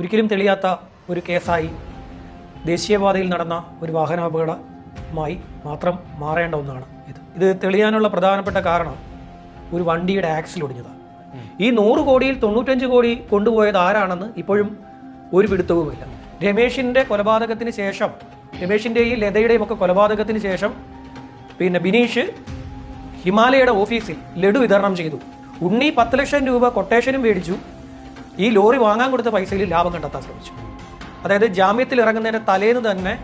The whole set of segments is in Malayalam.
ഒരിക്കലും തെളിയാത്ത ഒരു കേസായി ദേശീയപാതയിൽ നടന്ന ഒരു വാഹനാപകടമായി മാത്രം മാറേണ്ട ഒന്നാണ് ഇത്. ഇത് തെളിയാനുള്ള പ്രധാനപ്പെട്ട കാരണം ഒരു വണ്ടിയുടെ ആക്സിൽ ഒടിഞ്ഞതാണ് ഈ നൂറ് കോടിയിൽ തൊണ്ണൂറ്റഞ്ച് കോടി കൊണ്ടുപോയത് ആരാണെന്ന് ഇപ്പോഴും ഒരു പിടുത്തവുമില്ല. രമേഷിന്റെ കൊലപാതകത്തിന് ശേഷം രമേഷിന്റെയും ലതയുടെയും ഒക്കെ കൊലപാതകത്തിന് ശേഷം പിന്നെ ബിനീഷ് ഹിമാലയയുടെ ഓഫീസിൽ ലഡു വിതരണം ചെയ്തു. ഉണ്ണി പത്ത് ലക്ഷം രൂപ കൊട്ടേഷനും മേടിച്ചു. ഈ ലോറി വാങ്ങാൻ കൊടുത്ത പൈസയിൽ ലാഭം കണ്ടെത്താൻ ശ്രമിച്ചു. അതായത് ജാമ്യത്തിൽ ഇറങ്ങുന്നതിന്റെ തലേന്ന് തന്നെ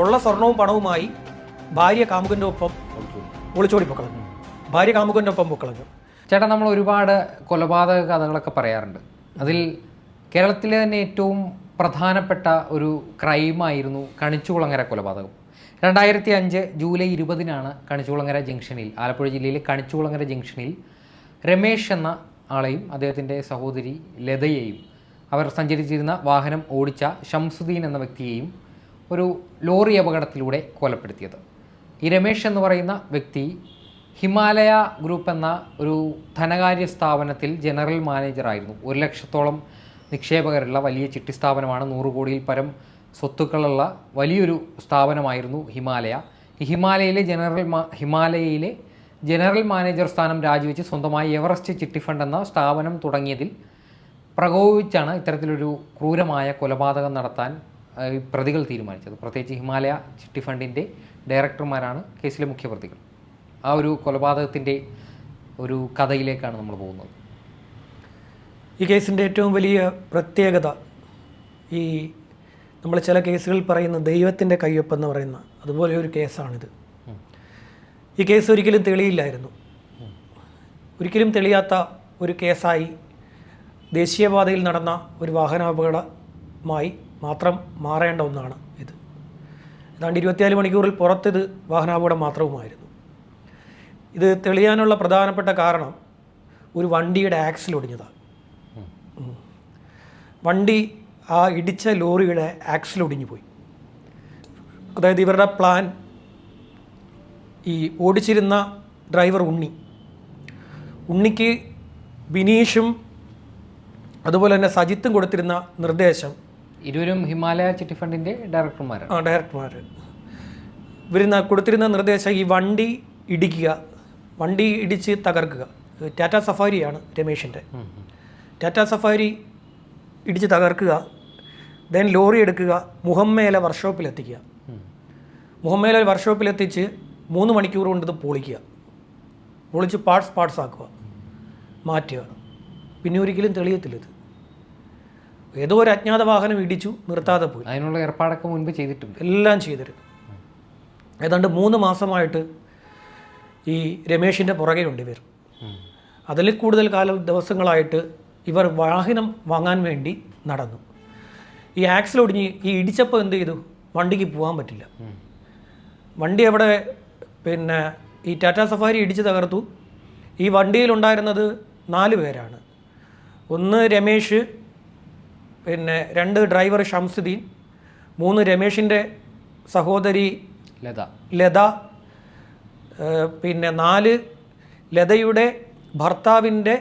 ഉള്ള സ്വർണവും പണവുമായി ഭാര്യ കാമുകന്റെ ഒപ്പം ഒളിച്ചോടി പൊക്കളഞ്ഞു ഭാര്യ കാമുകന്റെ ഒപ്പം പൊക്കളഞ്ഞു. ചേട്ടാ നമ്മൾ ഒരുപാട് കൊലപാതക കഥകളൊക്കെ പറയാറുണ്ട്. അതിൽ കേരളത്തിലെ തന്നെ ഏറ്റവും പ്രധാനപ്പെട്ട ഒരു ക്രൈമായിരുന്നു കണിച്ചുകുളങ്ങര കൊലപാതകം. രണ്ടായിരത്തി അഞ്ച് ജൂലൈ ഇരുപതിനാണ് കണിച്ചുകുളങ്ങര ജംഗ്ഷനിൽ ആലപ്പുഴ ജില്ലയിലെ കണിച്ചുകുളങ്ങര ജംഗ്ഷനിൽ രമേശ് എന്ന ആളെയും അദ്ദേഹത്തിന്റെ സഹോദരി ലതയെയും. അവർ സഞ്ചരിച്ചിരുന്ന വാഹനം ഓടിച്ച ഷംസുദ്ദീൻ എന്ന വ്യക്തിയെയും ഒരു ലോറി അപകടത്തിലൂടെ കൊലപ്പെടുത്തിയത്. ഈ രമേശ് എന്ന് പറയുന്ന വ്യക്തി ഹിമാലയ ഗ്രൂപ്പ് എന്ന ഒരു ധനകാര്യ സ്ഥാപനത്തിൽ ജനറൽ മാനേജറായിരുന്നു ഒരു ലക്ഷത്തോളം നിക്ഷേപകരുള്ള വലിയ ചിട്ടി സ്ഥാപനമാണ്. നൂറ് കോടിയിൽ പരം സ്വത്തുക്കളുള്ള വലിയൊരു സ്ഥാപനമായിരുന്നു ഹിമാലയ. ഈ ഹിമാലയയിലെ ജനറൽ ഹിമാലയയിലെ ജനറൽ മാനേജർ സ്ഥാനം രാജിവെച്ച് സ്വന്തമായി എവറസ്റ്റ് ചിട്ടി ഫണ്ട് എന്ന സ്ഥാപനം തുടങ്ങിയതിൽ പ്രകോപിച്ചാണ് ഇത്തരത്തിലൊരു ക്രൂരമായ കൊലപാതകം നടത്താൻ പ്രതികൾ തീരുമാനിച്ചത്. പ്രത്യേകിച്ച് ഹിമാലയ ചിട്ടി ഫണ്ടിന്റെ ഡയറക്ടർമാരാണ് കേസിലെ മുഖ്യപ്രതികൾ. ആ ഒരു കൊലപാതകത്തിന്റെ ഒരു കഥയിലേക്കാണ് നമ്മൾ പോകുന്നത്. ഈ കേസിന്റെ ഏറ്റവും വലിയ പ്രത്യേകത ഈ നമ്മൾ ചില കേസുകളിൽ പറയുന്ന ദൈവത്തിന്റെ കയ്യൊപ്പെന്ന് പറയുന്ന അതുപോലെ ഒരു കേസാണിത്. ഈ കേസ് ഒരിക്കലും തെളിയില്ലായിരുന്നു. ഒരിക്കലും തെളിയാത്ത ഒരു കേസായി ദേശീയപാതയിൽ നടന്ന ഒരു വാഹനാപകടമായി മാത്രം മാറേണ്ട ഒന്നാണ് ഇത്. ഏതാണ്ട് ഇരുപത്തിനാല് മണിക്കൂറിൽ പുറത്തിത് വാഹനാപകടം മാത്രവുമായിരുന്നു. ഇത് തെളിയാനുള്ള പ്രധാനപ്പെട്ട കാരണം ഒരു വണ്ടിയുടെ ആക്സിൽ ഒടിഞ്ഞതാണ് വണ്ടി ആ ഇടിച്ച ലോറിയുടെ ആക്സിൽ ഒടിഞ്ഞു പോയി അതായത് ഇവരുടെ പ്ലാൻ ഈ ഓടിച്ചിരുന്ന ഡ്രൈവർ ഉണ്ണി. ഉണ്ണിക്ക് ബിനീഷും അതുപോലെ തന്നെ സജിത്തും കൊടുത്തിരുന്ന നിർദ്ദേശം. ഇരുവരും ഹിമാലയ ചിട്ടി ഫണ്ടിന്റെ ഡയറക്ടർമാർ ആ ഡയറക്ടർമാർ ഇവരുന്ന കൊടുത്തിരുന്ന നിർദ്ദേശം ഈ വണ്ടി ഇടിക്കുക വണ്ടി ഇടിച്ച് തകർക്കുക. ടാറ്റ സഫാരിയാണ് രമേഷിന്റെ ടാറ്റ സഫാരി ഇടിച്ച് തകർക്കുക ദെൻ ലോറി എടുക്കുക മുഹമ്മേല വർക്ക്ഷോപ്പിലെത്തിക്കുക മുഹമ്മേല വർക്ക്ഷോപ്പിലെത്തിച്ച് മൂന്ന് മണിക്കൂർ കൊണ്ട് ഇത് പൊളിക്കുക. പൊളിച്ച് പാർട്സ് പാർട്സ് ആക്കുക. മാറ്റുക. പിന്നെ ഒരിക്കലും തെളിയത്തില്ല ഇത്. ഏതോ ഒരു അജ്ഞാത വാഹനം ഇടിച്ചു നിർത്താതെ പോയി. അതിനുള്ള ഏർപ്പാടൊക്കെ മുൻപ് ചെയ്തിട്ടുണ്ട്. എല്ലാം ചെയ്തിരുന്നു. ഏതാണ്ട് മൂന്ന് മാസമായിട്ട് ഈ രമേഷിന്റെ പുറകെയുണ്ട് ഇവർ. അതിൽ കൂടുതൽ കാലം ദിവസങ്ങളായിട്ട് ഇവർ വാഹനം വാങ്ങാൻ വേണ്ടി നടന്നു. ഈ ആക്സിൽ ഒടിഞ്ഞ് ഈ ഇടിച്ചപ്പോൾ എന്ത് ചെയ്തു? വണ്ടിക്ക് പോകാൻ പറ്റില്ല. വണ്ടി അവിടെ പിന്നെ ഈ ടാറ്റ സഫാരി ഇടിച്ച് തകർത്തു. ഈ വണ്ടിയിലുണ്ടായിരുന്നത് നാല് പേരാണ്. ഒന്ന് രമേഷ് പിന്നെ രണ്ട് ഡ്രൈവർ ഷംസുദ്ദീൻ മൂന്ന് രമേഷിന്റെ സഹോദരി ലത. ലത പിന്നെ നാല് ലതയുടെ ഭർത്താവിന്റെ.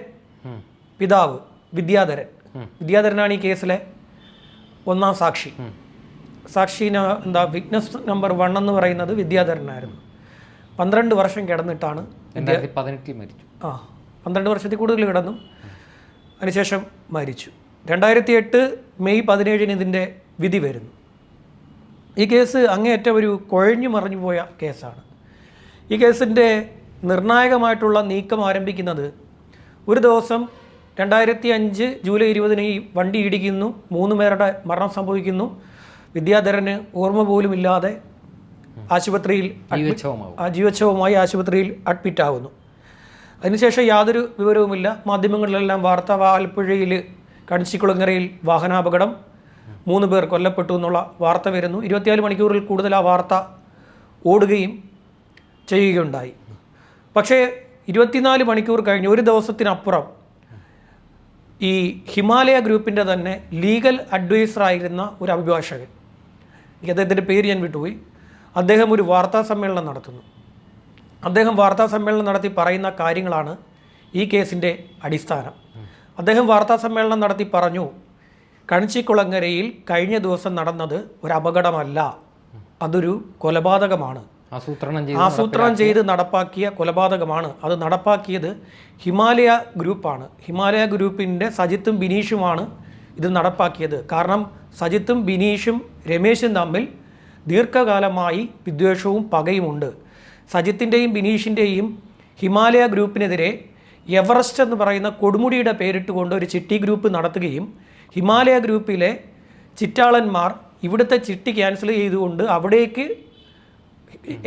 പിതാവ് വിദ്യാധരൻ. വിദ്യാധരനാണ് ഈ കേസിലെ ഒന്നാം സാക്ഷി. സാക്ഷി എന്താ വിറ്റ്നസ് നമ്പർ വൺ എന്ന് പറയുന്നത് വിദ്യാധരനായിരുന്നു. പന്ത്രണ്ട് വർഷം കിടന്നിട്ടാണ് രണ്ടായിരത്തി പതിനെട്ടിൽ മരിച്ചു. ആ പന്ത്രണ്ട് വർഷത്തിൽ കൂടുതൽ കിടന്നു. അതിനുശേഷം മരിച്ചു. രണ്ടായിരത്തി എട്ട് മെയ് പതിനേഴിന് ഇതിന്റെ വിധി വരുന്നു. ഈ കേസ് അങ്ങേയറ്റം ഒരു കുഴഞ്ഞു മറിഞ്ഞു പോയ കേസാണ്. ഈ കേസിന്റെ നിർണായകമായിട്ടുള്ള നീക്കം ആരംഭിക്കുന്നത് ഒരു ദിവസം രണ്ടായിരത്തി അഞ്ച് ജൂലൈ ഇരുപതിന് ഈ വണ്ടി ഇടിക്കുന്നു. മൂന്ന് പേരുടെ മരണം സംഭവിക്കുന്നു. വിദ്യാധരന് ഓർമ്മ പോലും ഇല്ലാതെ ആശുപത്രിയിൽ ജീവച്ഛവുമായി ആശുപത്രിയിൽ അഡ്മിറ്റ് ആകുന്നു അതിനുശേഷം യാതൊരു വിവരവുമില്ല. മാധ്യമങ്ങളിലെല്ലാം വാർത്ത ആലപ്പുഴയിൽ കണിച്ചിക്കുളങ്ങരയിൽ വാഹനാപകടം. മൂന്ന് പേർ കൊല്ലപ്പെട്ടു എന്നുള്ള വാർത്ത വരുന്നു. ഇരുപത്തിനാല് മണിക്കൂറിൽ കൂടുതൽ ആ വാർത്ത ഓടുകയും ചെയ്യുകയുണ്ടായി. പക്ഷേ ഇരുപത്തിനാല് മണിക്കൂർ കഴിഞ്ഞ് ഒരു ദിവസത്തിനപ്പുറം ഈ ഹിമാലയ ഗ്രൂപ്പിന്റെ തന്നെ ലീഗൽ അഡ്വൈസറായിരുന്ന ഒരു അഭിഭാഷകൻ. അദ്ദേഹത്തിന്റെ പേര് ഞാൻ വിട്ടുപോയി. അദ്ദേഹം ഒരു വാർത്താ സമ്മേളനം നടത്തുന്നു. അദ്ദേഹം വാർത്താ സമ്മേളനം നടത്തി പറയുന്ന കാര്യങ്ങളാണ് ഈ കേസിന്റെ അടിസ്ഥാനം. അദ്ദേഹം വാർത്താ സമ്മേളനം നടത്തി പറഞ്ഞു കണിച്ചിക്കുളങ്ങരയിൽ കഴിഞ്ഞ ദിവസം നടന്നത് ഒരു അപകടമല്ല. അതൊരു കൊലപാതകമാണ്. ആസൂത്രണം ചെയ്ത് ആസൂത്രണം ചെയ്ത് നടപ്പാക്കിയ കൊലപാതകമാണ്. അത് നടപ്പാക്കിയത് ഹിമാലയ ഗ്രൂപ്പാണ്. ഹിമാലയ ഗ്രൂപ്പിന്റെ സജിത്തും ബിനീഷുമാണ് ഇത് നടപ്പാക്കിയത്. കാരണം സജിത്തും ബിനീഷും രമേശും തമ്മിൽ ദീർഘകാലമായി വിദ്വേഷവും പകയുമുണ്ട്. സജിത്തിന്റെയും ബിനീഷിന്റെയും ഹിമാലയ ഗ്രൂപ്പിനെതിരെ എവറസ്റ്റ് എന്ന് പറയുന്ന കൊടുമുടിയുടെ പേരിട്ടുകൊണ്ട് ഒരു ചിട്ടി ഗ്രൂപ്പ് നടത്തുകയും ഹിമാലയ ഗ്രൂപ്പിലെ ചിറ്റാളന്മാർ ഇവിടുത്തെ ചിട്ടി ക്യാൻസൽ ചെയ്തുകൊണ്ട് അവിടേക്ക്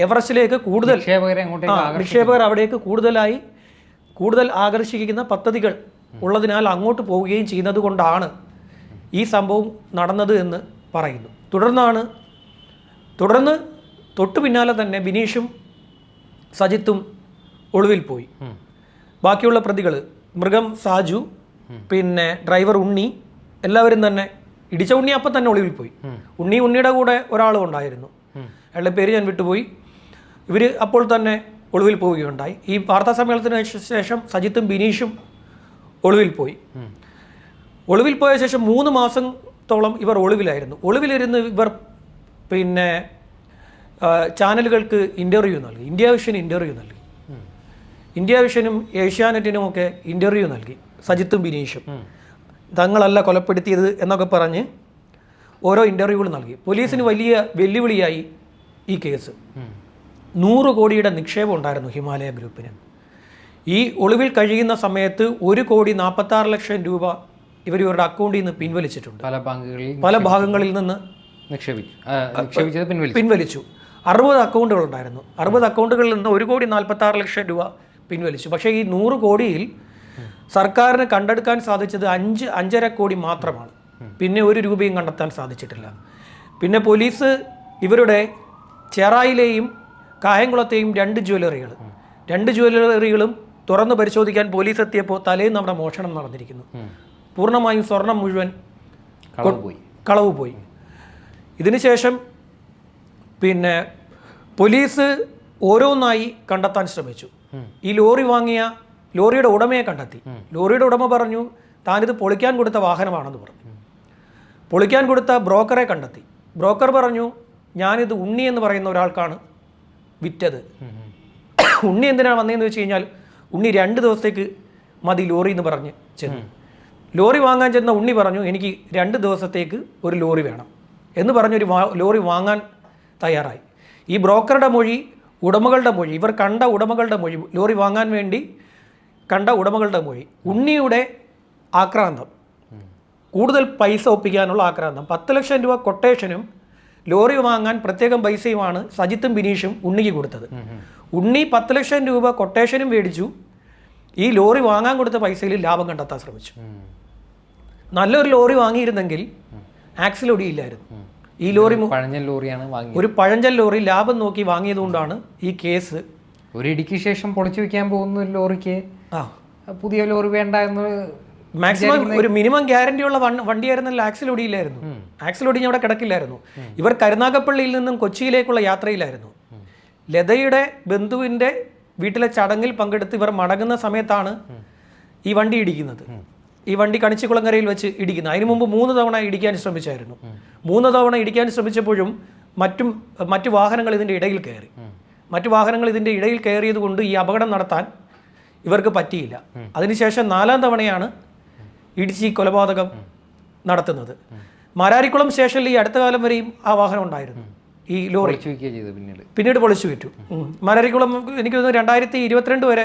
എവറസ്റ്റിലേക്ക് കൂടുതൽ നിക്ഷേപകർ അവിടേക്ക് കൂടുതലായി കൂടുതൽ ആകർഷിക്കുന്ന പദ്ധതികൾ ഉള്ളതിനാൽ അങ്ങോട്ട് പോവുകയും ചെയ്യുന്നത് കൊണ്ടാണ് ഈ സംഭവം നടന്നത് എന്ന് പറയുന്നു. തുടർന്നാണ് തുടർന്ന് തൊട്ടു പിന്നാലെ തന്നെ ബിനീഷും സജിത്തും ഒളിവിൽ പോയി. ബാക്കിയുള്ള പ്രതികൾ മൃഗം സാജു പിന്നെ ഡ്രൈവർ ഉണ്ണി എല്ലാവരും തന്നെ ഇടിച്ച ഉണ്ണി അപ്പം തന്നെ ഒളിവിൽ പോയി. ഉണ്ണി ഉണ്ണിയുടെ കൂടെ ഒരാളും ഉണ്ടായിരുന്നു. അയാളുടെ പേര് ഞാൻ വിട്ടുപോയി. ഇവർ അപ്പോൾ തന്നെ ഒളിവിൽ പോവുകയുണ്ടായി. ഈ വാർത്താ സമ്മേളനത്തിന് ശേഷം സജിത്തും ബിനീഷും ഒളിവിൽ പോയി. ഒളിവിൽ പോയ ശേഷം മൂന്ന് മാസത്തോളം ഇവർ ഒളിവിലായിരുന്നു. ഒളിവിലിരുന്ന് ഇവർ പിന്നെ ചാനലുകൾക്ക് ഇന്റർവ്യൂ നൽകി. ഇന്ത്യ വിഷൻ ഇന്റർവ്യൂ നൽകി. ഇന്ത്യ വിഷനും ഏഷ്യാനെറ്റിനും ഒക്കെ ഇന്റർവ്യൂ നൽകി. സജിത്തും ബിനീഷും. തങ്ങളല്ല കൊലപ്പെടുത്തിയത് എന്നൊക്കെ പറഞ്ഞ് ഓരോ ഇന്റർവ്യൂകൾ നൽകി. പോലീസിന് വലിയ വെല്ലുവിളിയായി ഈ കേസ്. നൂറ് കോടിയുടെ നിക്ഷേപം ഉണ്ടായിരുന്നു ഹിമാലയ ഗ്രൂപ്പിന്. ഈ ഒളിവിൽ കഴിയുന്ന സമയത്ത് ഒരു കോടി നാൽപ്പത്താറ് ലക്ഷം രൂപ ഇവർ ഇവരുടെ അക്കൗണ്ടിൽ നിന്ന് പിൻവലിച്ചിട്ടുണ്ട്. പല പല ഭാഗങ്ങളിൽ നിന്ന് നിക്ഷേപിച്ചു. ആ, നിക്ഷേപിച്ചത് പിൻവലിച്ചു. പിൻവലിച്ചു. അറുപത് അക്കൗണ്ടുകൾ ഉണ്ടായിരുന്നു അറുപത് അക്കൗണ്ടുകളിൽ നിന്ന് ഒരു കോടി നാൽപ്പത്തി ആറ് ലക്ഷം രൂപ പിൻവലിച്ചു. പക്ഷേ ഈ നൂറ് കോടിയിൽ സർക്കാരിന് കണ്ടെടുക്കാൻ സാധിച്ചത് അഞ്ച് അഞ്ചര കോടി മാത്രമാണ്. പിന്നെ ഒരു രൂപയും കണ്ടെത്താൻ സാധിച്ചിട്ടില്ല. പിന്നെ പോലീസ് ഇവരുടെ ചെറായിലെയും കായംകുളത്തെയും രണ്ട് ജ്വല്ലറികൾ രണ്ട് ജ്വല്ലറികളും തുറന്ന് പരിശോധിക്കാൻ പോലീസ് എത്തിയപ്പോൾ തലേന്ന് അവിടെ മോഷണം നടന്നിരിക്കുന്നു. പൂർണമായും സ്വർണം മുഴുവൻ കളവ് പോയി. ഇതിനുശേഷം പിന്നെ പോലീസ് ഓരോന്നായി കണ്ടെത്താൻ ശ്രമിച്ചു. ഈ ലോറി വാങ്ങിയ ലോറിയുടെ ഉടമയെ കണ്ടെത്തി. ലോറിയുടെ ഉടമ പറഞ്ഞു താനിത് പൊളിക്കാൻ കൊടുത്ത വാഹനമാണെന്ന് പറഞ്ഞു. പൊളിക്കാൻ കൊടുത്ത ബ്രോക്കറെ കണ്ടെത്തി. ബ്രോക്കർ പറഞ്ഞു ഞാനിത് ഉണ്ണി എന്ന് പറയുന്ന ഒരാൾക്കാണ് വിറ്റത്. ഉണ്ണി എന്തിനാണ് വന്നതെന്ന് വെച്ച് കഴിഞ്ഞാൽ ഉണ്ണി രണ്ട് ദിവസത്തേക്ക് മതി ലോറി എന്ന് പറഞ്ഞ് ചെന്നു. ലോറി വാങ്ങാൻ ചെന്ന ഉണ്ണി പറഞ്ഞു എനിക്ക് രണ്ട് ദിവസത്തേക്ക് ഒരു ലോറി വേണം. എന്ന് പറഞ്ഞൊരു വാ ലോറി വാങ്ങാൻ തയ്യാറായി. ഈ ബ്രോക്കറുടെ മൊഴി ഉടമകളുടെ മൊഴി ഇവർ കണ്ട ഉടമകളുടെ മൊഴി ലോറി വാങ്ങാൻ വേണ്ടി കണ്ട ഉടമകളുടെ മൊഴി ഉണ്ണിയുടെ ആക്രാന്തം. കൂടുതൽ പൈസ ഒപ്പിക്കാനുള്ള ആക്രാന്തം. പത്ത് ലക്ഷം രൂപ കൊട്ടേഷനും ലോറി വാങ്ങാൻ പ്രത്യേകം പൈസയുമാണ് സജിത്തും ബിനീഷും ഉണ്ണിക്ക് കൊടുത്തത്. ഉണ്ണി പത്ത് ലക്ഷം രൂപ കൊട്ടേഷനും മേടിച്ചു. ഈ ലോറി വാങ്ങാൻ കൊടുത്ത പൈസയിൽ ലാഭം കണ്ടെത്താൻ ശ്രമിച്ചു. നല്ലൊരു ലോറി വാങ്ങിയിരുന്നെങ്കിൽ ആക്സിൽ ഒടിയില്ലായിരുന്നു. ഈ ലോറി പഴഞ്ചൻ ലോറിയാണ് വാങ്ങിയത്. ഒരു പഴഞ്ചൻ ലോറി ലാഭം നോക്കി വാങ്ങിയതുകൊണ്ടാണ് ഈ കേസ് ഒരു ഇടിക്ക് ശേഷം പൊളിച്ചു വെക്കാൻ പോകുന്ന ഒരു ലോറിക്ക് ആ. പുതിയ ലോറി വേണ്ട എന്ന് മാക്സിമം ഒരു മിനിമം ഗ്യാരണ്ടി ഉള്ള വണ്ടിയായിരുന്നല്ലോ ആക്സിൽ ഒടിയില്ലായിരുന്നു. ആക്സിൽ ഒടിഞ്ഞ് അവിടെ കിടക്കില്ലായിരുന്നു. ഇവർ കരുനാഗപ്പള്ളിയിൽ നിന്നും കൊച്ചിയിലേക്കുള്ള യാത്രയിലായിരുന്നു. ലതയുടെ ബന്ധുവിന്റെ വീട്ടിലെ ചടങ്ങിൽ പങ്കെടുത്ത് ഇവർ മടങ്ങുന്ന സമയത്താണ് ഈ വണ്ടി ഇടിക്കുന്നത്. ഈ വണ്ടി കണിച്ചിക്കുളങ്ങരയിൽ വെച്ച് ഇടിക്കുന്നത് അതിനു മുമ്പ് മൂന്ന് തവണ ഇടിക്കാൻ ശ്രമിച്ചായിരുന്നു. മൂന്ന് തവണ ഇടിക്കാൻ ശ്രമിച്ചപ്പോഴും മറ്റും മറ്റു വാഹനങ്ങൾ ഇതിന്റെ ഇടയിൽ കയറി. മറ്റു വാഹനങ്ങൾ ഇതിന്റെ ഇടയിൽ കയറിയത് കൊണ്ട് ഈ അപകടം നടത്താൻ ഇവർക്ക് പറ്റിയില്ല. അതിനുശേഷം നാലാം തവണയാണ് ഇടിച്ച് കൊലപാതകം നടത്തുന്നത്. മരാരിക്കുളം സ്റ്റേഷനിൽ ഈ അടുത്ത കാലം വരെയും ആ വാഹനം ഉണ്ടായിരുന്നു. ഈ ലോറി. പിന്നീട്? പൊളിച്ചു വിറ്റു. മരാരിക്കുളം എനിക്ക് തോന്നുന്നു രണ്ടായിരത്തി ഇരുപത്തിരണ്ട് വരെ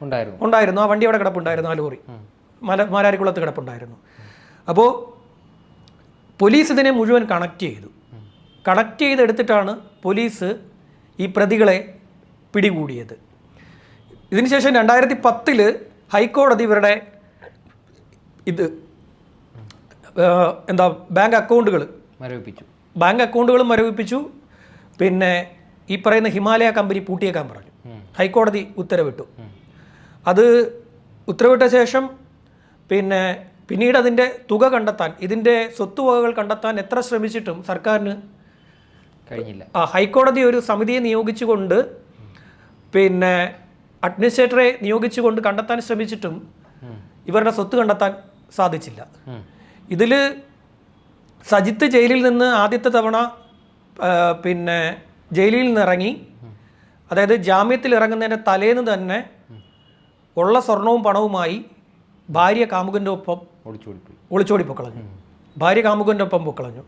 ഉണ്ടായിരുന്നു. ഉണ്ടായിരുന്നു. ആ വണ്ടി അവിടെ കിടപ്പുണ്ടായിരുന്നു ആ ലോറി. മല മാരാരിക്കുളത്ത് കിടപ്പുണ്ടായിരുന്നു. അപ്പോൾ പോലീസ് ഇതിനെ മുഴുവൻ കണക്ട് ചെയ്തു. കണക്ട് ചെയ്തെടുത്തിട്ടാണ് പോലീസ് ഈ പ്രതികളെ പിടികൂടിയത്. ഇതിനുശേഷം രണ്ടായിരത്തി പത്തിൽ ഹൈക്കോടതി ഇവരുടെ ഇത് എന്താ ബാങ്ക് അക്കൗണ്ടുകൾ മരവിപ്പിച്ചു. ബാങ്ക് അക്കൗണ്ടുകളും മരവിപ്പിച്ചു. പിന്നെ ഈ പറയുന്ന ഹിമാലയ കമ്പനി പൂട്ടിയേക്കാൻ പറഞ്ഞു. ഹൈക്കോടതി ഉത്തരവിട്ടു. അത് ഉത്തരവിട്ട ശേഷം പിന്നെ പിന്നീട് അതിന്റെ തുക കണ്ടെത്താൻ ഇതിന്റെ സ്വത്തുവകകൾ കണ്ടെത്താൻ എത്ര ശ്രമിച്ചിട്ടും സർക്കാരിന് കഴിഞ്ഞില്ല. ആ ഹൈക്കോടതി ഒരു സമിതിയെ നിയോഗിച്ചുകൊണ്ട് പിന്നെ അഡ്മിനിസ്ട്രേറ്ററെ നിയോഗിച്ചുകൊണ്ട് കണ്ടെത്താൻ ശ്രമിച്ചിട്ടും ഇവരുടെ സ്വത്ത് കണ്ടെത്താൻ സാധിച്ചില്ല. ഇതിൽ സജിത്ത് ജയിലിൽ നിന്ന് ആദ്യത്തെ തവണ പിന്നെ ജയിലിൽ നിന്ന് ഇറങ്ങി. അതായത് ജാമ്യത്തിൽ ഇറങ്ങുന്നതിന്റെ തലേന്ന് തന്നെ ഉള്ള സ്വർണവും പണവുമായി ഭാര്യ കാമുകന്റെ ഒപ്പം ഒളിച്ചോടിപ്പോയി. ഒളിച്ചോടി പൊക്കളഞ്ഞു ഭാര്യ കാമുകന്റെ ഒപ്പം പൊക്കളഞ്ഞു.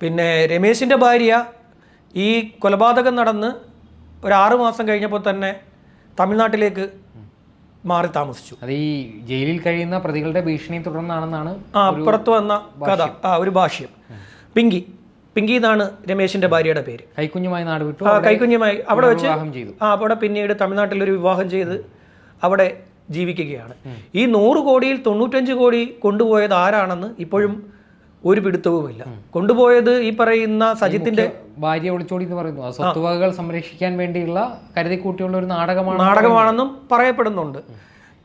പിന്നെ രമേശിന്റെ ഭാര്യ ഈ കൊലപാതകം നടന്ന് ഒരു ആറ് മാസം കഴിഞ്ഞപ്പോൾ തന്നെ തമിഴ്നാട്ടിലേക്ക് മാറി താമസിച്ചു. അത് ഈ ജയിലിൽ കഴിയുന്ന പ്രതികളുടെ ഭീഷണി തുടർന്നാണെന്നാണ് ആ അപ്പുറത്ത് വന്ന കഥ. ആ ഒരു ഭാഷ്യം. പിങ്കി. പിങ്കി എന്നാണ് രമേശിന്റെ ഭാര്യയുടെ പേര്. കൈക്കുഞ്ഞുമായി നാട് വിട്ടു. ആ കൈക്കുഞ്ഞുമായി അവിടെ വെച്ച് ആ അവിടെ പിന്നീട് തമിഴ്നാട്ടിൽ ഒരു വിവാഹം ചെയ്ത് അവിടെ ജീവിക്കുകയാണ്. ഈ നൂറ് കോടിയിൽ തൊണ്ണൂറ്റഞ്ച് കോടി കൊണ്ടുപോയത് ആരാണെന്ന് ഇപ്പോഴും ഒരു പിടുത്തവുമില്ല. കൊണ്ടുപോയത് ഈ പറയുന്ന സജിത്തിന്റെ ഭാര്യ ഒളിച്ചോടി എന്ന് പറയുന്നു. സ്വത്തുവകകൾ സംരക്ഷിക്കാൻ വേണ്ടിയുള്ള കരുതി കൂട്ടിയുള്ള ഒരു നാടകമാണ് നാടകമാണെന്നും പറയപ്പെടുന്നുണ്ട്.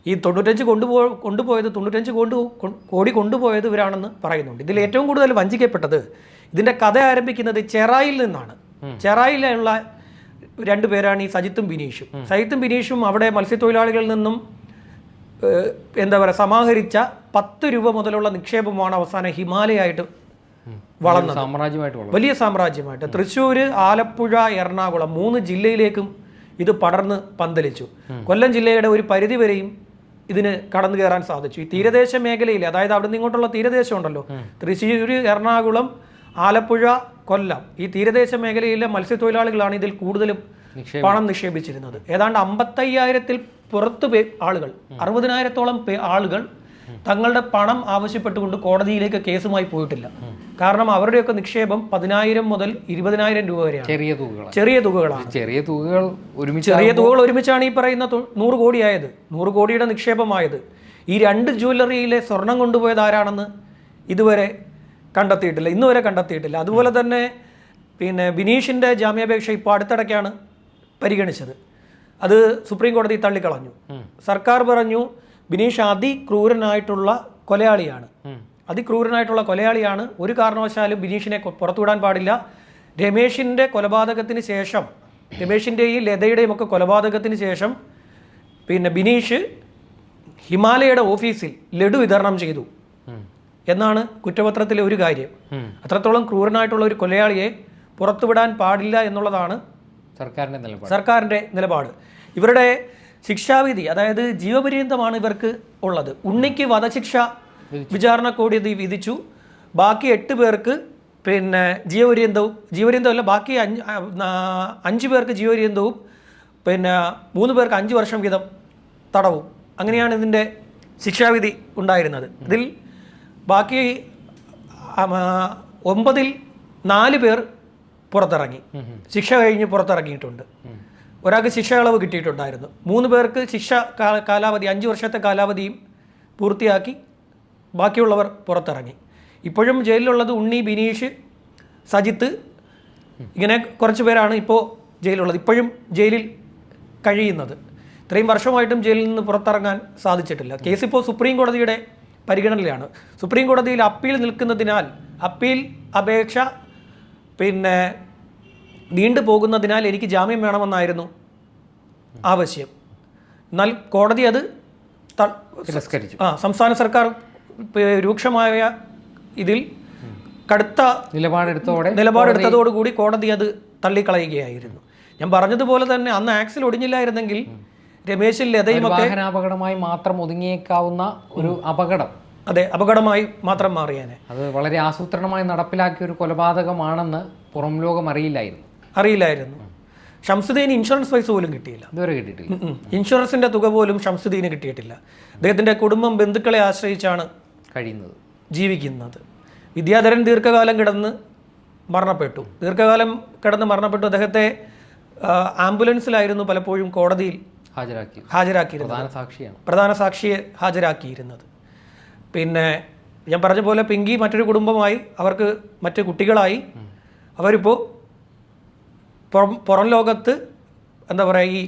ഈ തൊണ്ണൂറ്റഞ്ച് കൊണ്ടുപോ കൊണ്ടുപോയത് തൊണ്ണൂറ്റഞ്ച് കൊണ്ടു കോടി കൊണ്ടുപോയത് ഇവരാണെന്ന് പറയുന്നുണ്ട്. ഇതിൽ ഏറ്റവും കൂടുതൽ വഞ്ചിക്കപ്പെട്ടത് ഇതിന്റെ കഥ ആരംഭിക്കുന്നത് ചെറായിൽ നിന്നാണ്. ചെറായിലുള്ള രണ്ടു പേരാണ് ഈ സജിത്തും ബിനീഷും. സജിത്തും ബിനീഷും അവിടെ മത്സ്യത്തൊഴിലാളികളിൽ നിന്നും എന്താ പറയുക സമാഹരിച്ച പത്ത് രൂപ മുതലുള്ള നിക്ഷേപമാണ് അവസാനം ഹിമാലയായിട്ട് വളർന്നത്. സാമ്രാജ്യമായിട്ട് വലിയ സാമ്രാജ്യമായിട്ട്. തൃശ്ശൂർ ആലപ്പുഴ എറണാകുളം മൂന്ന് ജില്ലയിലേക്കും ഇത് പടർന്ന് പന്തലിച്ചു. കൊല്ലം ജില്ലയുടെ ഒരു പരിധി വരെയും ഇതിന് കടന്നു കയറാൻ സാധിച്ചു. ഈ തീരദേശ മേഖലയിൽ അതായത് അവിടെ നിന്ന് ഇങ്ങോട്ടുള്ള തീരദേശം ഉണ്ടല്ലോ തൃശ്ശൂർ എറണാകുളം ആലപ്പുഴ കൊല്ലം ഈ തീരദേശ മേഖലയിലെ മത്സ്യത്തൊഴിലാളികളാണ് ഇതിൽ കൂടുതലും. പണം നിക്ഷേപിച്ചിരുന്നത്. ഏതാണ്ട് അമ്പത്തയ്യായിരത്തിൽ പുറത്ത് ആളുകൾ അറുപതിനായിരത്തോളം ആളുകൾ തങ്ങളുടെ പണം ആവശ്യപ്പെട്ടുകൊണ്ട് കോടതിയിലേക്ക് കേസുമായി പോയിട്ടില്ല. കാരണം അവരുടെയൊക്കെ നിക്ഷേപം പതിനായിരം മുതൽ ഇരുപതിനായിരം രൂപ വരെയാണ്. ചെറിയ തുകകൾ ചെറിയ തുകകളാണ്. ചെറിയ തുകകൾ ഒരുമിച്ച് ചെറിയ തുകകൾ ഒരുമിച്ചാണ് ഈ പറയുന്ന നൂറ് കോടിയായത്. നൂറ് കോടിയുടെ നിക്ഷേപമായത്. ഈ രണ്ട് ജ്വല്ലറിയിലെ സ്വർണം കൊണ്ടുപോയത് ആരാണെന്ന് ഇതുവരെ കണ്ടെത്തിയിട്ടില്ല. ഇന്നുവരെ കണ്ടെത്തിയിട്ടില്ല. അതുപോലെ തന്നെ പിന്നെ ബിനീഷിന്റെ ജാമ്യാപേക്ഷ ഇപ്പോൾ അടുത്തിടയ്ക്കാണ്. പരിഗണിച്ചത്. അത് സുപ്രീം കോടതി തള്ളിക്കളഞ്ഞു. സർക്കാർ പറഞ്ഞു ബിനീഷ് അതിക്രൂരനായിട്ടുള്ള കൊലയാളിയാണ്. അതിക്രൂരനായിട്ടുള്ള കൊലയാളിയാണ്. ഒരു കാരണവശാലും ബിനീഷിനെ പുറത്തുവിടാൻ പാടില്ല. രമേഷിന്റെ കൊലപാതകത്തിന് ശേഷം രമേഷിന്റെയും ലതയുടെയും ഒക്കെ കൊലപാതകത്തിന് ശേഷം പിന്നെ ബിനീഷ് ഹിമാലയയുടെ ഓഫീസിൽ ലഡു വിതരണം ചെയ്തു. എന്നാണ് കുറ്റപത്രത്തിലെ ഒരു കാര്യം. അത്രത്തോളം ക്രൂരനായിട്ടുള്ള ഒരു കൊലയാളിയെ പുറത്തുവിടാൻ പാടില്ല എന്നുള്ളതാണ് സർക്കാരിന്റെ നിലപാട്. സർക്കാരിന്റെ നിലപാട്. ഇവരുടെ ശിക്ഷാവിധി അതായത് ജീവപര്യന്തമാണ് ഇവർക്ക് ഉള്ളത്. ഉണ്ണിക്ക് വധശിക്ഷ വിചാരണ കോടതി വിധിച്ചു. ബാക്കി എട്ട് പേർക്ക് പിന്നെ ജീവപര്യന്തവും ജീവപര്യന്തമല്ല ബാക്കി അഞ്ച് അഞ്ച് പേർക്ക് ജീവപര്യന്തവും പിന്നെ മൂന്ന് പേർക്ക് അഞ്ച് വർഷം വീതം തടവും. അങ്ങനെയാണ് ഇതിന്റെ ശിക്ഷാവിധി ഉണ്ടായിരുന്നത്. ഇതിൽ ബാക്കി ഒമ്പതിൽ നാല് പേർ പുറത്തിറങ്ങി. ശിക്ഷ കഴിഞ്ഞ് പുറത്തിറങ്ങിയിട്ടുണ്ട്. ഒരാൾക്ക് ശിക്ഷ ഇളവ് കിട്ടിയിട്ടുണ്ടായിരുന്നു. മൂന്ന് പേർക്ക് ശിക്ഷ കാലാവധി അഞ്ച് വർഷത്തെ കാലാവധിയും പൂർത്തിയാക്കി ബാക്കിയുള്ളവർ പുറത്തിറങ്ങി. ഇപ്പോഴും ജയിലിലുള്ളത് ഉണ്ണി ബിനീഷ് സജിത്ത് ഇങ്ങനെ കുറച്ച് പേരാണ് ഇപ്പോൾ ജയിലുള്ളത് ഇപ്പോഴും ജയിലിൽ കഴിയുന്നത്. ഇത്രയും വർഷമായിട്ടും ജയിലിൽ നിന്ന് പുറത്തിറങ്ങാൻ സാധിച്ചിട്ടില്ല. കേസ് ഇപ്പോൾ സുപ്രീം കോടതിയുടെ പരിഗണനയിലാണ്. സുപ്രീം കോടതിയിൽ അപ്പീൽ നിൽക്കുന്നതിനാൽ അപ്പീൽ അപേക്ഷ പിന്നെ നീണ്ടു പോകുന്നതിനാൽ എനിക്ക് ജാമ്യം വേണമെന്നായിരുന്നു ആവശ്യം. എന്നാൽ കോടതി അത് തിരസ്കരിച്ചു. ആ സംസ്ഥാന സർക്കാർ രൂക്ഷമായ ഇതിൽ കടുത്ത നിലപാടെടുത്തോടെ നിലപാടെടുത്തതോടുകൂടി കോടതി അത് തള്ളിക്കളയുകയായിരുന്നു. ഞാൻ പറഞ്ഞതുപോലെ തന്നെ അന്ന് ആക്സിൽ ഒടിഞ്ഞില്ലായിരുന്നെങ്കിൽ രമേശിൽ ലതയും വാഹനാപകടമായി മാത്രം ഒതുങ്ങിയേക്കാവുന്ന ഒരു അപകടം. അതെ അപകടമായി മാത്രം മാറിയേനെ. അത് വളരെ ആസൂത്രണമായി നടപ്പിലാക്കിയ ഒരു കൊലപാതകമാണെന്ന് പുറം ലോകം അറിയില്ലായിരുന്നു. അറിയില്ലായിരുന്നു. ഷംസുദ്ദീന് ഇൻഷുറൻസ് പൈസ പോലും കിട്ടിയില്ല. ഇതുവരെ കിട്ടിയിട്ടില്ല. ഇൻഷുറൻസിന്റെ തുക പോലും ഷംസുദ്ദീന് കിട്ടിയിട്ടില്ല. അദ്ദേഹത്തിന്റെ കുടുംബം ബന്ധുക്കളെ ആശ്രയിച്ചാണ് കഴിയുന്നത്. ജീവിക്കുന്നത്. വിദ്യാധരൻ ദീർഘകാലം കിടന്ന് മരണപ്പെട്ടു. ദീർഘകാലം കിടന്ന് മരണപ്പെട്ടു. അദ്ദേഹത്തെ ആംബുലൻസിലായിരുന്നു പലപ്പോഴും കോടതിയിൽ ഹാജരാക്കി ഹാജരാക്കിയിരുന്നത്. പ്രധാന സാക്ഷിയെ ഹാജരാക്കിയിരുന്നത്. പിന്നെ ഞാൻ പറഞ്ഞ പോലെ പിങ്കി മറ്റൊരു കുടുംബമായി അവർക്ക് മറ്റ് കുട്ടികളായി അവരിപ്പോൾ പുറം പുറം ലോകത്ത് എന്താ പറയുക ഈ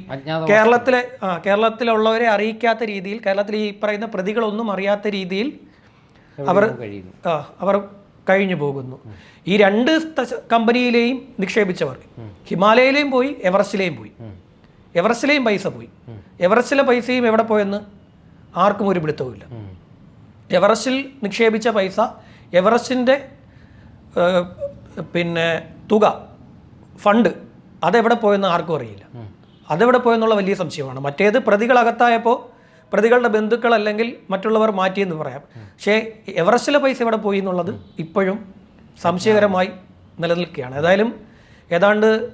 കേരളത്തിലെ ആ കേരളത്തിലുള്ളവരെ അറിയിക്കാത്ത രീതിയിൽ കേരളത്തിലെ ഈ പറയുന്ന പ്രതികളൊന്നും അറിയാത്ത രീതിയിൽ അവർ ആ, അവർ കഴിഞ്ഞു പോകുന്നു. ഈ രണ്ട് കമ്പനിയിലെയും നിക്ഷേപിച്ചവർ. ഹിമാലയയിലെയും പോയി എവറസ്റ്റിലെയും പോയി. എവറസ്റ്റിലെയും പൈസ പോയി. എവറസ്റ്റിലെ പൈസയും എവിടെ പോയെന്ന് ആർക്കും ഒരു പിടുത്തവുമില്ല. എവറസ്റ്റിൽ നിക്ഷേപിച്ച പൈസ എവറസ്റ്റിന്റെ പിന്നെ തുക ഫണ്ട് അതെവിടെ പോയെന്ന് ആർക്കും അറിയില്ല. അതെവിടെ പോയെന്നുള്ള വലിയ സംശയമാണ്. മറ്റേത് പ്രതികളകത്തായപ്പോൾ പ്രതികളുടെ ബന്ധുക്കൾ അല്ലെങ്കിൽ മറ്റുള്ളവർ മാറ്റിയെന്ന് പറയാം. പക്ഷേ എവറസ്റ്റിലെ പൈസ എവിടെ പോയി എന്നുള്ളത് ഇപ്പോഴും സംശയകരമായി നിലനിൽക്കുകയാണ്. ഏതായാലും ഏതാണ്ട്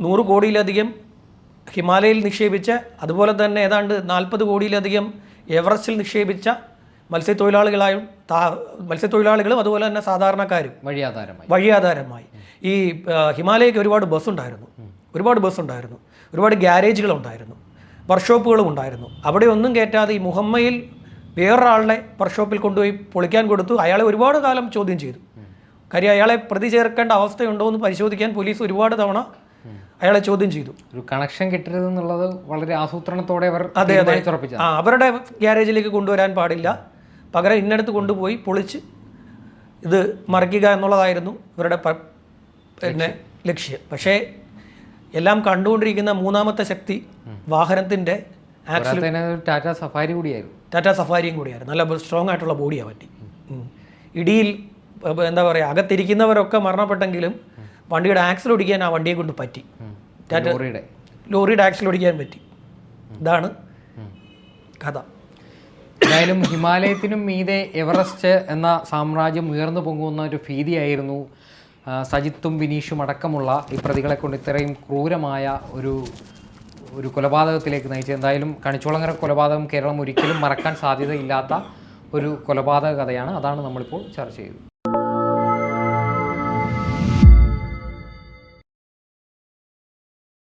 നൂറ് കോടിയിലധികം ഹിമാലയയിൽ നിക്ഷേപിച്ച അതുപോലെ തന്നെ ഏതാണ്ട് നാൽപ്പത് കോടിയിലധികം എവറസ്റ്റിൽ നിക്ഷേപിച്ച മത്സ്യത്തൊഴിലാളികളായും താ- മത്സ്യത്തൊഴിലാളികളും അതുപോലെ തന്നെ സാധാരണക്കാരും വഴിയാധാരമായി. വഴിയാധാരമായി. ഈ ഹിമാലയക്ക് ഒരുപാട് ബസ് ഉണ്ടായിരുന്നു ഒരുപാട് ബസ് ഉണ്ടായിരുന്നു ഒരുപാട് ഗ്യാരേജുകൾ ഉണ്ടായിരുന്നു വർക്ക്ഷോപ്പുകളും ഉണ്ടായിരുന്നു. അവിടെ ഒന്നും കയറ്റാതെ ഈ മുഹമ്മയിൽ വേറൊരാളുടെ വർക്ക്ഷോപ്പിൽ കൊണ്ടുപോയി പൊളിക്കാൻ കൊടുത്തു. അയാളെ ഒരുപാട് കാലം ചോദ്യം ചെയ്തു. കാര്യം അയാളെ പ്രതി ചേർക്കേണ്ട അവസ്ഥയുണ്ടോ എന്ന് പരിശോധിക്കാൻ പോലീസ് ഒരുപാട് തവണ അയാളെ ചോദ്യം ചെയ്തു. ഒരു കണക്ഷൻ കിട്ടരുത് എന്നുള്ളത് വളരെ ആസൂത്രണത്തോടെ അവർ അതെ അതെ. ആ അവരുടെ ഗ്യാരേജിലേക്ക് കൊണ്ടുവരാൻ പാടില്ല. പകരം ഇന്നടത്ത് കൊണ്ടുപോയി പൊളിച്ച് ഇത് മറിക്കുക എന്നുള്ളതായിരുന്നു ഇവരുടെ പിന്നെ ലക്ഷ്യം. പക്ഷേ എല്ലാം കണ്ടുകൊണ്ടിരിക്കുന്ന മൂന്നാമത്തെ ശക്തി വാഹനത്തിന്റെ ടാറ്റ സഫാരി കൂടിയായിരുന്നു. ടാറ്റ സഫാരിയും കൂടിയായിരുന്നു. നല്ല സ്ട്രോങ് ആയിട്ടുള്ള ബോഡിയാണ് പറ്റി. ഇടിയിൽ എന്താ പറയുക അകത്തിരിക്കുന്നവരൊക്കെ മരണപ്പെട്ടെങ്കിലും വണ്ടിയുടെ ആക്സിൽ ഓടിക്കാൻ ആ വണ്ടിയെ കൊണ്ട് പറ്റി. ടാറ്റ ലോറിയുടെ. ലോറിയുടെ ആക്സിൽ ഒടിക്കാൻ പറ്റി. ഇതാണ് കഥ. എന്തായാലും ഹിമാലയത്തിനും മീതെ എവറസ്റ്റ് എന്ന സാമ്രാജ്യം ഉയർന്നു പൊങ്ങുന്ന ഒരു ഭീതിയായിരുന്നു സജിത്തും വിനീഷും അടക്കമുള്ള ഈ പ്രതികളെ കൊണ്ട് ഇത്രയും ക്രൂരമായ ഒരു ഒരു കൊലപാതകത്തിലേക്ക് നയിച്ചത്. എന്തായാലും കണിച്ചോളങ്ങര കൊലപാതകം കേരളം ഒരിക്കലും മറക്കാൻ സാധ്യതയില്ലാത്ത ഒരു കൊലപാതക കഥയാണ്. അതാണ് നമ്മളിപ്പോൾ ചർച്ച ചെയ്തത്.